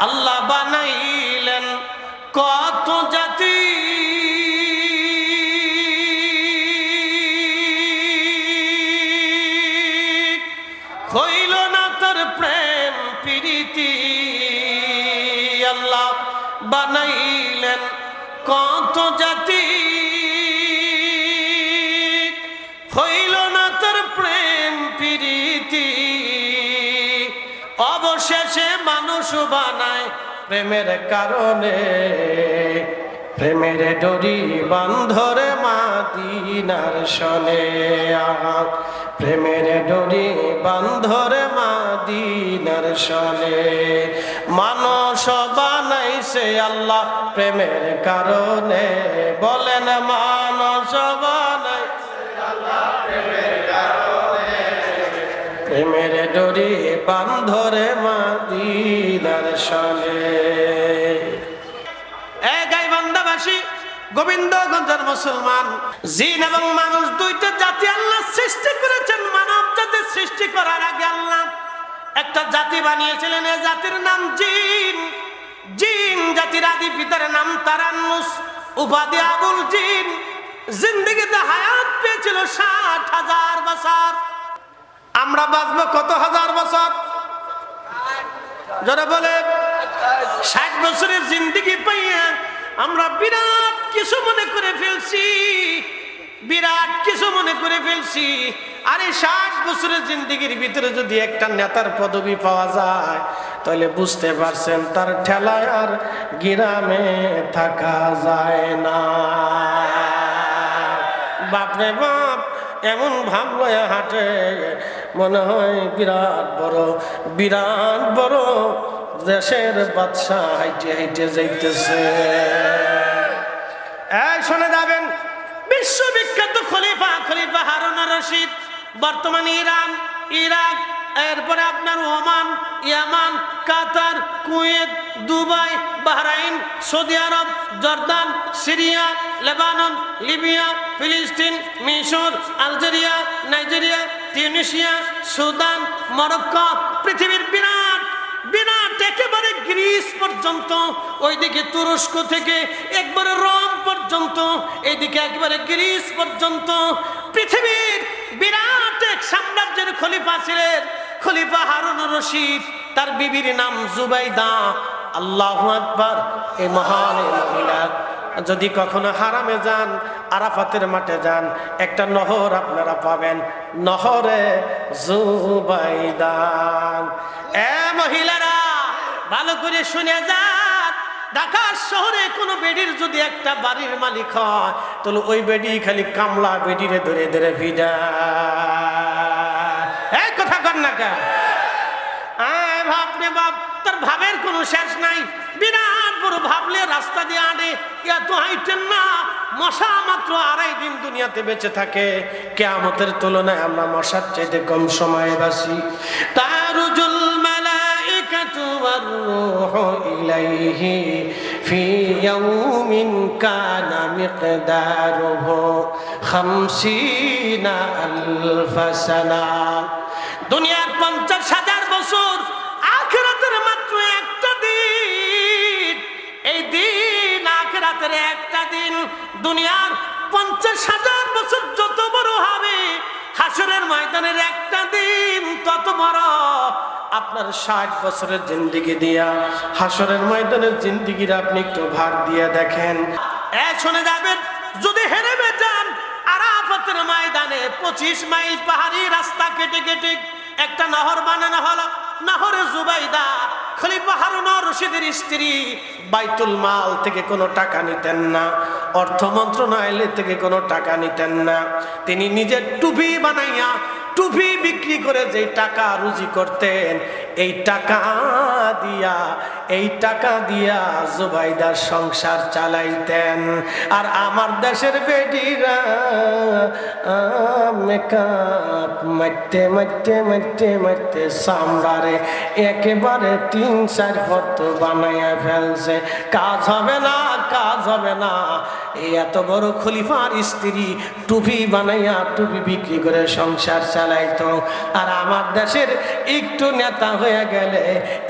আল্লাহ বানাইলেন মানুষ বানায় প্রেমের কারণে। প্রেমের ডরি বান্ধরে মাদিনার আহা প্রেমের ডরি বান্ধরে মাদিনার শনে মানুষ বানাইছে আল্লাহ প্রেমের কারণে। বলেন মানুষ বানাইছে প্রেমের ডরি বান্ধরে মাদিনার গাইবান্ধাবাসী, গোবিন্দগঞ্জের মুসলমান, জিন এবং মানুষ দুইটা জাতি সৃষ্টি করেছেন, মানব সৃষ্টি একটা জাতি বানিয়েছিলেন জাতির নাম জিন। জাতির আদি নাম উপাধি আবুল জিন। জিন্দিগিতে হায়াত পেয়েছিল ষাট হাজার বছর। আমরা বাঁচবো কত হাজার বছর? যারা বলে, ষাট বছরের জিন্দিগি পাইয়া আমরা বিরাট কিছু মনে করে ফেলছি, বিরাট কিছু মনে করে ফেলছি। আরে ষাট বছরের জিন্দিগির ভিতরে যদি একটা নেতার পদবি পাওয়া যায়, তাহলে বুঝতে পারছেন তার ঠেলায় আর গিরামে থাকা যায় না। বাপরে বাপ, এমন ভাব লয়া হাঁটে মনে হয় বিরাট বড় বিরাট বড় দেশের বাদশাহ হাইটে হাইটে যাইতেছে। এই শুনে যাবেন, বিশ্ববিখ্যাত খলিফা খলিফা হারুন রশিদ, বর্তমান ইরান, ইরাক, এরপরে আপনার Oman, Yemen, Qatar, Kuwait, Dubai, Bahrain, Saudi Arab, Jordan, Syria, Lebanon, Libya, ফিলিস্তিন, মিশর, Algeria, Nigeria Tunisia, Sudan, Morocco, পৃথিবীর বিরাট বিরাট একেবারে গ্রিস পর্যন্ত, ওইদিকে তুরস্ক থেকে একবারে রোম পর্যন্ত, এইদিকে একেবারে গ্রিস পর্যন্ত, পৃথিবীর বিরাট এক সাম্রাজ্যের খলিফা ছিলেন, খলিফা হারুন রশিদ, তার বিবির নাম জুবাইদা, আল্লাহ আকবার এই মহান মহিলা যদি কখনো হারামে যান, আরাফাতের মাঠে যান, একটা নহর আপনারা পাবেন। নহরে জুবাইদান। এ মহিলারা, ভালো করে শুনে যান। ঢাকা শহরে কোনো বেডির যদি একটা বাড়ির মালিক হয়, তাহলে ওই বেডি খালি কামলা বেডিরে ধরে ধরে ভিডা এই কথা কর না কেন? আয় বাপ রে বাপ তোর ভাবের কোনো শেষ নাই। বিরাট বড় ভাবলে রাস্তা দিয়ে আনে। এত হাইটেন না, মশা মাত্র আড়াই দিন দুনিয়াতে বেঁচে থাকে। কে কেয়ামতের তুলনায় আমরা মশার চাইতে কম সময় বাসি ওয়ার ইলাইহি দুনিয়ার পঞ্চাশ হাজার বছর দুনিয়ার পঞ্চাশ হাজার বছর যত বড় হবে, হাসরের ময়দানের একটা দিন তত বড়। আপনার ষাট বছরের জিন্দিগি দিয়া, হাসরের ময়দানের জিন্দিগির আপনি একটু ভাগ দিয়ে দেখেন। শুনে যাবেন, যদি হেরে যান, আরাফাতের ময়দানে পঁচিশ মাইল পাহাড়ি রাস্তা কেটে কেটে একটা নহর বানানো হলো। নহরে জুবাইদা, খলিফা হারুন রশিদের স্ত্রী বাইতুল মাল থেকে কোনো টাকা নিতেন না। অর্থ মন্ত্রণালয় থেকে কোনো টাকা নিতেন না। তিনি নিজের টুপি বানাইয়া টুপি বিক্রি করে যে টাকা রুজি করতেন, এই টাকা দিয়া, এই টাকা দিয়া জুবাইদার সংসার চালাইতেন। আর আমার দেশের মারতে সামরারে একেবারে তিন চার ফত বানাইয়া ফেলছে। কাজ হবে না কাজ হবে না। এই এত বড় খলিফার স্ত্রী টুপি বানাইয়া টুপি বিক্রি করে সংসার চালাইতো। আর আমার দেশের একটু নেতা হয়ে গেলে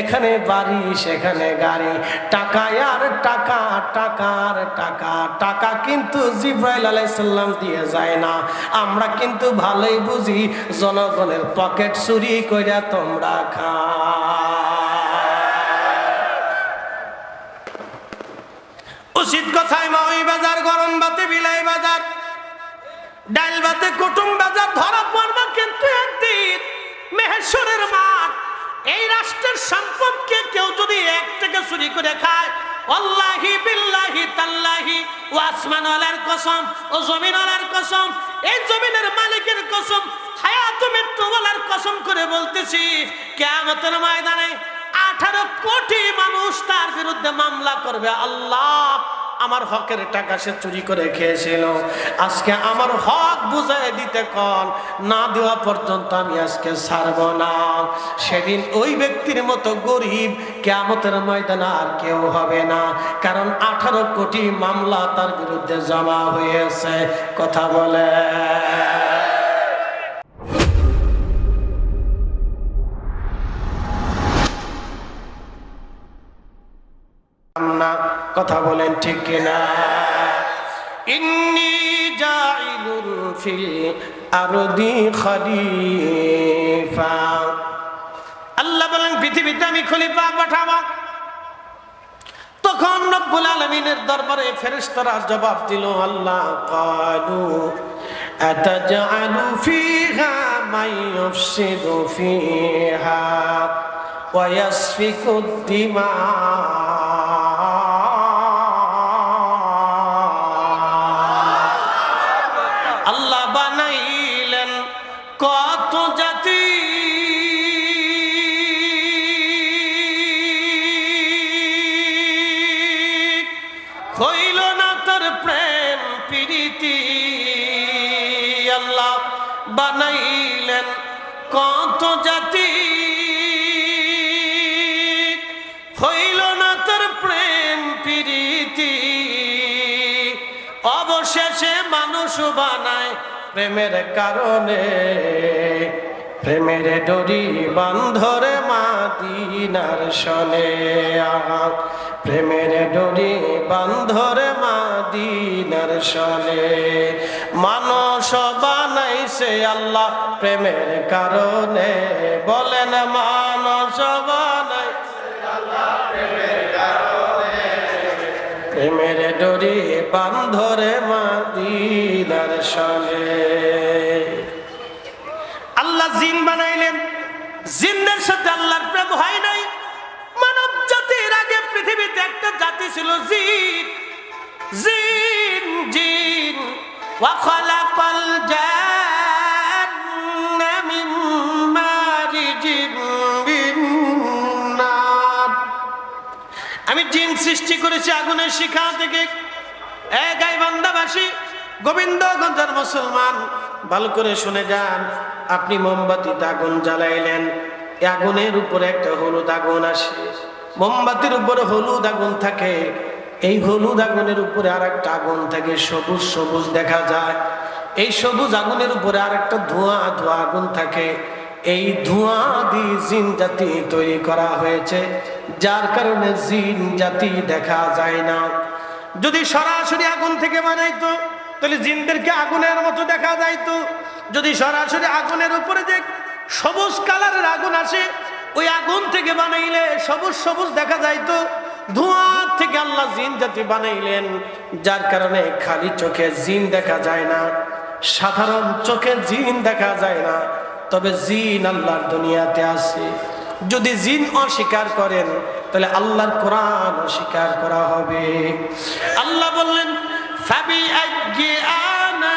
এখানে বাড়ি, সেখানে গাড়ি। টাকা আর টাকা টাকার টাকা। টাকা কিন্তু জিব্রাইল আলাইসাল্লাম দিয়ে যায় না। আমরা কিন্তু ভালোই বুঝি, জনগণের পকেট চুরি কইরা তোমরা খা উচিত কথায়? মাওই বাজার, গরম বাতে, বিলাই বাজার। ডাইল বাতে, কুটুম বাজার, ধরা পড়বে কিন্তু একদিন মেহেশ্বরের মাঠ। এই রাষ্ট্রের সম্পদকে কেউ যদি এক থেকে চুরি করে খায় আল্লাহি বিল্লাহি তাল্লাহি, ও আসমানওয়ালার কসম, ও জমিনওয়ালার কসম, এই জমিনের মালিকের কসম, হায়াত মৃত্যুওয়ালার কসম করে বলতেছি, কেয়ামতের ময়দানে আঠারো কোটি মানুষ তার বিরুদ্ধে মামলা করবে। আল্লাহ আমার হকের টাকা সে চুরি করে খেয়েছিল। আজকে আমার হক বুঝাই দিতে কন না দেওয়া পর্যন্ত আমি আজকে ছাড়ব না। সেদিন ওই ব্যক্তির মতো গরিব কেমতের ময়দানে আর কেউ হবে না। কারণ আঠারো কোটি মামলা তার বিরুদ্ধে জমা হয়েছে। কথা বলে। না কথা বলেন ঠিক কিনা ইন্নি জাইলুন ফিল আরদি খলিফা আল্লাহ বলেন পৃথিবীতে আমি খলিফা পাঠাবো তখন রব্বুল আলমিনের দরবারে ফেরেশতারা জবাব দিল আল্লাহ কালু أتجعل فيها من يفسد فيها ويسفك الدماء বানায় প্রেমের কারণে। প্রেমের ডরি বান্ধরে মাদিনার শনে আহা, প্রেমের ডরি বান্ধরে মাদিনার শনে মানুষ বানাইছে আল্লাহ প্রেমের কারণে। বলেন, মানুষ বানাইছে প্রেমের ডরি বান্ধরে মাদিনার সনে আল্লাহ জিন বানাইলেন। জিনদের সাথে আল্লাহর প্রেম হয় নাই। মানব জাতির আগে পৃথিবীতে একটা জাতি ছিল জিন। জিন জিন। ওয়া খালাকাল জান করেছি আগুনের শিখা থেকে। এ গাইবান্ধাবাসী গোবিন্দগঞ্জের মুসলমান, ভালো করে শুনে যান, আপনি মোমবাতিতে আগুন জ্বালাইলেন। আগুনের উপরে একটা হলুদ আগুন আসে। মোমবাতির উপরে হলুদ আগুন থাকে। এই হলুদ আগুনের উপরে আর একটা আগুন থাকে, সবুজ সবুজ দেখা যায়। এই সবুজ আগুনের উপরে আর একটা ধোঁয়া ধোঁয়া আগুন থাকে। এই ধোঁয়া দিয়ে জিন জাতি তৈরি করা হয়েছে। যার কারণে জিন জাতি দেখা যায় না। যদি সরাসরি আগুন থেকে বানাইতো, তাহলে জিনদেরকে আগুনের মতো দেখা যাইতো। যদি সরাসরি আগুনের উপরে যে সবুজ কালারের আগুন আসে, ওই আগুন থেকে বানাইলে সবুজ সবুজ দেখা যাইতো। ধোঁয়া থেকে আল্লাহ জিন জাতি বানাইলেন, যার কারণে খালি চোখে জিন দেখা যায় না। সাধারণ চোখে জিন দেখা যায় না, তবে জিন আল্লাহর দুনিয়াতে আছে। যদি জিন অস্বীকার করেন তাহলে আল্লাহর কোরআন অস্বীকার করা হবে। আল্লাহ বললেন ফাবি আনা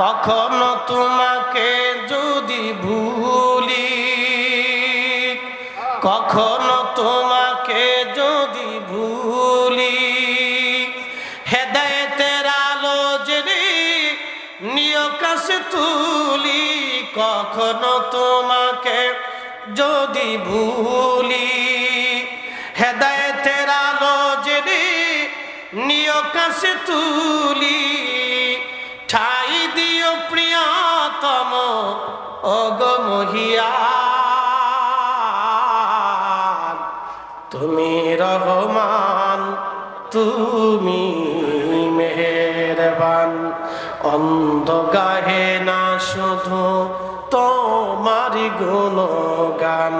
কখনো তোমাকে যদি ভুলি, কখনো তোমাকে যদি ভুলি, হেদায়েতের আলো জেনে নিয় কাছে তুলি, কখনো তোমাকে যদি ভুলি, হেদায়েতের আলো জেনে নিয় কাছে তুলি। প্রিয়তম অগমহিয়া তুমি রহমান, তুমি মেহেরবান। অন্ধ গাহে না শুধু তোমার গুণগান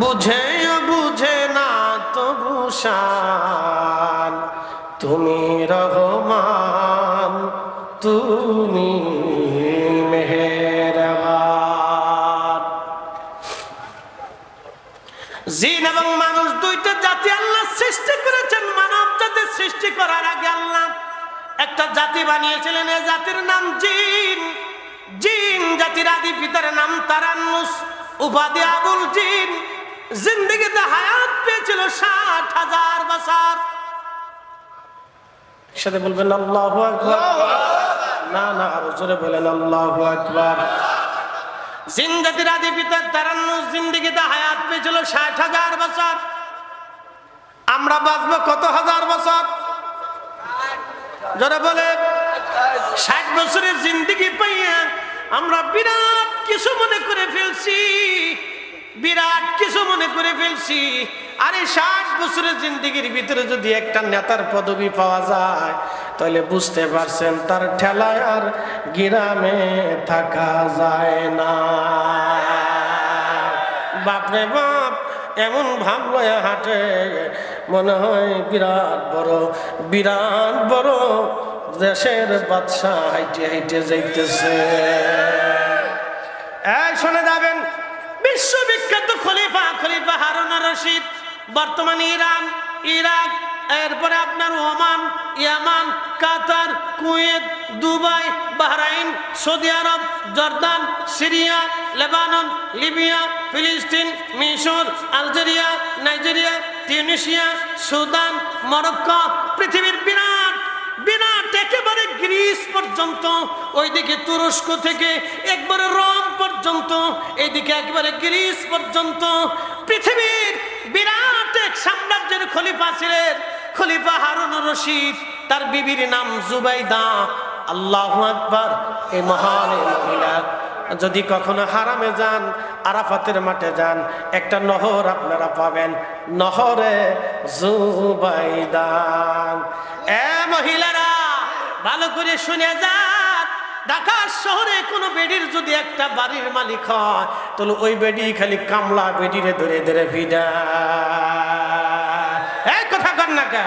বুঝে বুঝে না তবু শান একটা জাতি বানিয়েছিলেন এই জাতির নাম জিন। জিন জাতির আদি পিতার নাম তারান্নুস উপাধি আবুল জিন। জিন্দিগিতে হায়াত পেয়েছিল ষাট হাজার বছর। সাথে বলবেন আল্লাহ না না আরও জোরে বলেন আল্লাহ আকবার। জিন্দাতির আদি পিতার তারান্নু জিন্দিগিতে হায়াত পেয়েছিল ষাট হাজার বছর। আমরা বাঁচবো কত হাজার বছর? যারা বলে, ষাট বছরের জিন্দিগি পাইয়া আমরা বিরাট কিছু মনে করে ফেলছি, বিরাট কিছু মনে করে ফেলছি। আরে ষাট বছরের জিন্দিগির ভিতরে যদি একটা নেতার পদবি পাওয়া যায়, তাহলে বুঝতে পারছেন তার ঠেলায় আর গ্রামে থাকা যায় না। বাপরে বাপ, এমন ভাব হাঁটে মনে হয় বিরাট বড় বিরাট বড় দেশের বাদশাহ হাইটে হাইটে যাইতেছে। শুনে যাবেন, বিশ্ববিখ্যাত খলিফা খলিফা হারুন রশিদ, বর্তমান ইরান, ইরাক, এরপরে আপনার Oman, Yemen, Qatar, Kuwait, Dubai, Bahrain, Saudi Arab, Jordan, Syria, Lebanon, Libya, ফিলিস্তিন, মিশর, Algeria, Nigeria Tunisia, Sudan, Morocco, পৃথিবীর বিরাট বিরাট একেবারে গ্রিস পর্যন্ত, ওইদিকে তুরস্ক থেকে একবারে রোম পর্যন্ত এইদিকে একেবারে গ্রিস পর্যন্ত, পৃথিবীর বিরাট এক সাম্রাজ্যের খলিফা ছিলেন, খলিফা হারুন রশিদ, তার বিবির নাম জুবাইদা, আল্লাহ আকবার এই মহান মহিলা যদি কখনো হারামে যান, আরাফাতের মাঠে যান, একটা নহর আপনারা পাবেন। নহরে জুবাইদান। এ মহিলারা, ভালো করে শুনে যান। ঢাকা শহরে কোনো বেডির যদি একটা বাড়ির মালিক হয়, তাহলে ওই বেডি খালি কামলা বেডিরে ধরে ধরে ভিডা। এই কথা কর না কে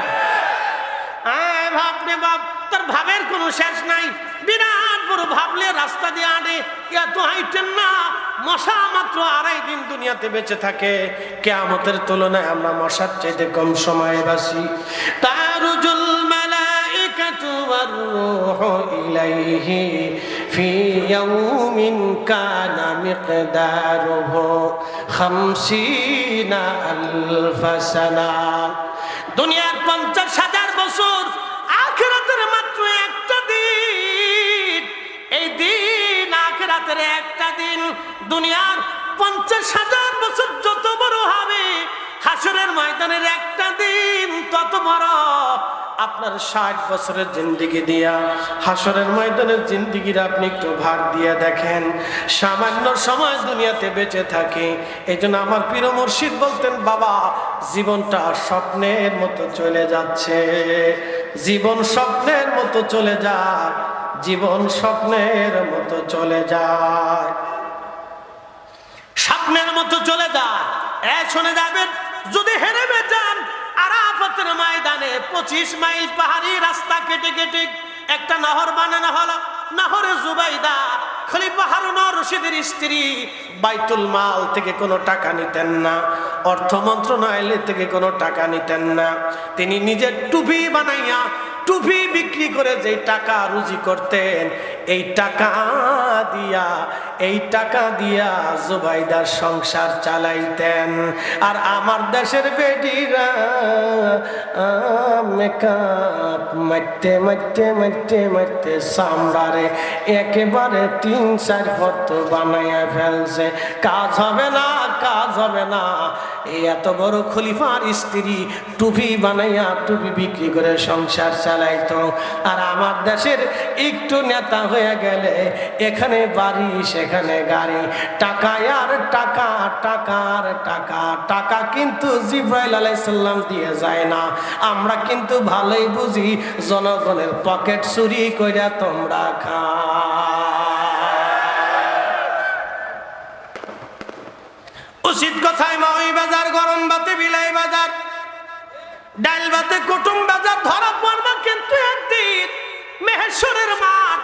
আয় বাপ, তোর ভাবের কোনো শেষ নাই। বিরাট বড় ভাবলে রাস্তা দিয়ে আনে। এত হাইটেন না, মশা মাত্র আড়াই দিন দুনিয়াতে বেঁচে থাকে। কে কেয়ামতের তুলনায় আমরা মশার চাইতে কম সময়ে বাসি। সানা। দুনিয়ার পঞ্চাশ হাজার বছর আখেরাতের একটা দিন দুনিয়ার পঞ্চাশ হাজার বছর যত বড় হবে, হাসরের ময়দানের একটা দিন তত বড়। আপনার ষাট বছরের জিন্দিগি দিয়া, হাসরের ময়দানের জিন্দিগির আপনি একটু ভাগ দিয়ে দেখেন। সামান্য সময় দুনিয়াতে বেঁচে থাকে। এই জন্য আমার প্রিয় মুর্শিদ বলতেন, বাবা, জীবনটা স্বপ্নের মতো চলে যাচ্ছে। জীবন স্বপ্নের মতো চলে যায় জীবন স্বপ্নের মতো চলে যায়। স্বপ্নের মতো চলে যায়। এ শুনে যাবেন, যদি হেরে যান, আরাফাতের ময়দানে পঁচিশ মাইল পাহাড়ি রাস্তা কেটে কেটে একটা নহর বানানো হলো। নহরে জুবাইদা, খলিফা হারুন রশিদের স্ত্রী বাইতুল মাল থেকে কোনো টাকা নিতেন না। অর্থ মন্ত্রণালয় থেকে কোনো টাকা নিতেন না। তিনি নিজের টুপি বানাইয়া টুপি বিক্রি করে যেই টাকা রুজি করতেন, এই টাকা দিয়া, এই টাকা দিয়া জুবাইদার সংসার চালাইতেন। আর আমার দেশের মারতে সামরারে একেবারে তিন, চার ফত বানাইয়া ফেলছে। কাজ হবে না, কাজ হবে না। এত বড় খলিফার স্ত্রী টুপি বানাইয়া টুপি বিক্রি করে সংসার চালাইতো। আর আমার দেশের একটু নেতা হয়ে গেলে এখানে বাড়ি, সেখানে গাড়ি। টাকায় আর টাকা টাকার টাকা। টাকা কিন্তু জিব্রাইল আলাইসাল্লাম দিয়ে যায় না। আমরা কিন্তু ভালোই বুঝি, জনগণের পকেট চুরি কইরা তোমরা খা উচিত কথায় বাজার, গরম বাতে, বিলাই বাজার। ডাইল বাতে, কুটুম বাজার, ধরা পড়বে কিন্তু একদিন মেহেশ্বরের মাঠ।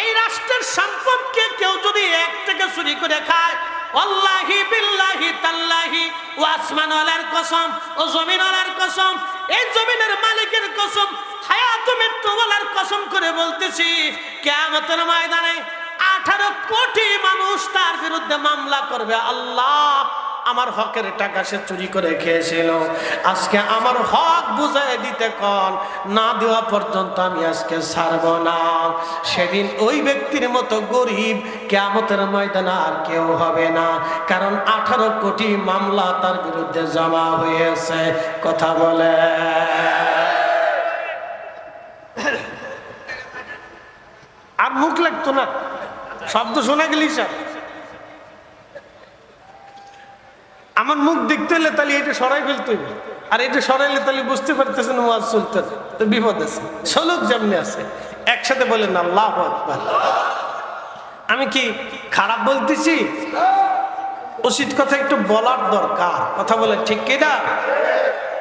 এই রাষ্ট্রের সম্পদকে কেউ যদি এক থেকে চুরি করে খায়, অল্লাহি বিল্লাহি তাল্লাহি, ও আসমানওয়ালার কসম, ও জমিনওয়ালার কসম, এই জমিনের মালিকের কসম, হায়াত মৃত্যুওয়ালার কসম করে বলতেছি, কেয়ামতের ময়দানে আঠারো কোটি মানুষ তার বিরুদ্ধে মামলা করবে। আল্লাহ আমার হকের টাকা সে চুরি করে খেয়েছিল। আজকে আমার হক বুঝাই দিতে কন না দেওয়া পর্যন্ত আমি আজকে ছাড়ব না। সেদিন ওই ব্যক্তির মতো গরিব কেমতের ময়দানে আর কেউ হবে না, কারণ আঠারো কোটি মামলা তার বিরুদ্ধে জমা হয়েছে। কথা বলে। আর মুখ লাগতো না, শব্দ শোনা গেলি স্যার আমার মুখ দেখতে হলে তাহলে এটা সরাই ফেলতে হইবে। আর এটা সরাইলে তাহলে বুঝতে পারতেছেন ওয়াজ চলতে তো বিপদ আছে। সলুক যেমনি আছে, একসাথে বলেন, আল্লাহ আকবার। আমি কি খারাপ বলতেছি? উচিত কথা একটু বলার দরকার। কথা বলে ঠিক কিনা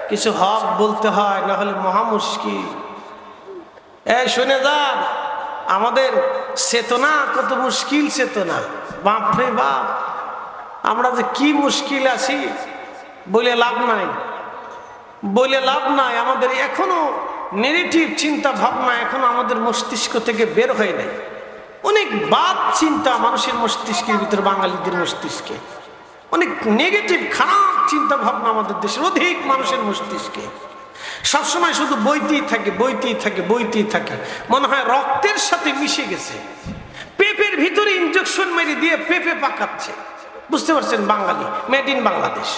কিছু হক বলতে হয়, না হলে মহা মুশকিল। এই শুনে যান, আমাদের চেতনা কত মুশকিল চেতনা। বাপরে বাপ। আমরা যে কি মুশকিল আছি বলে লাভ নাই। বলে লাভ নাই, আমাদের এখনও নেগেটিভ চিন্তা ভাবনা এখনও আমাদের মস্তিষ্ক থেকে বের হয়ে নাই। অনেক বাদ চিন্তা মানুষের মস্তিষ্কের ভিতরে, বাঙালিদের মস্তিষ্কে। অনেক নেগেটিভ খারাপ চিন্তা ভাবনা আমাদের দেশের অধিক মানুষের মস্তিষ্কে। সবসময় শুধু বইতেই থাকে বইতেই থাকে বইতেই থাকে। মনে হয় রক্তের সাথে মিশে গেছে। পেঁপের ভিতরে ইঞ্জেকশন মেরে দিয়ে পেঁপে পাকাচ্ছে। বুঝতে পারছেন বাঙালি? মেড ইন বাংলাদেশ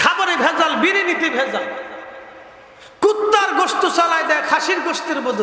খাবারে ভেজাল, বিরিয়ানিতে ভেজাল। কুত্তার গোস্ত চালায় দেয়, খাসির গোষ্ঠীর বদল।